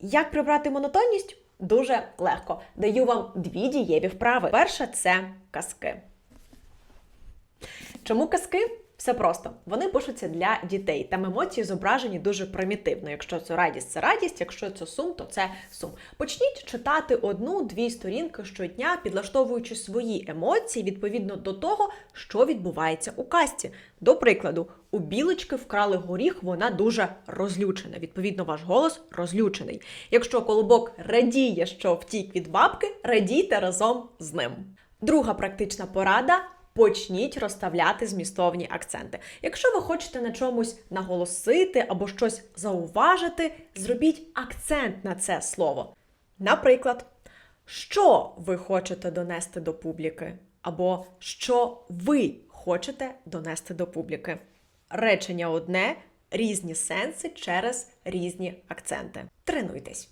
Як прибрати монотонність? Дуже легко. Даю вам дві дієві вправи. Перша це казки. Чому казки? Все просто. Вони пишуться для дітей. Там емоції зображені дуже примітивно. Якщо це радість, це радість, якщо це сум, то це сум. Почніть читати одну-дві сторінки щодня, підлаштовуючи свої емоції відповідно до того, що відбувається у казці. До прикладу, у білочки вкрали горіх, вона дуже розлючена. Відповідно, ваш голос розлючений. Якщо колобок радіє, що втік від бабки, радійте разом з ним. Друга практична порада. Почніть розставляти змістовні акценти. Якщо ви хочете на чомусь наголосити або щось зауважити, зробіть акцент на це слово. Наприклад, що ви хочете донести до публіки, або що ви хочете донести до публіки. Речення одне, різні сенси через різні акценти. Тренуйтесь.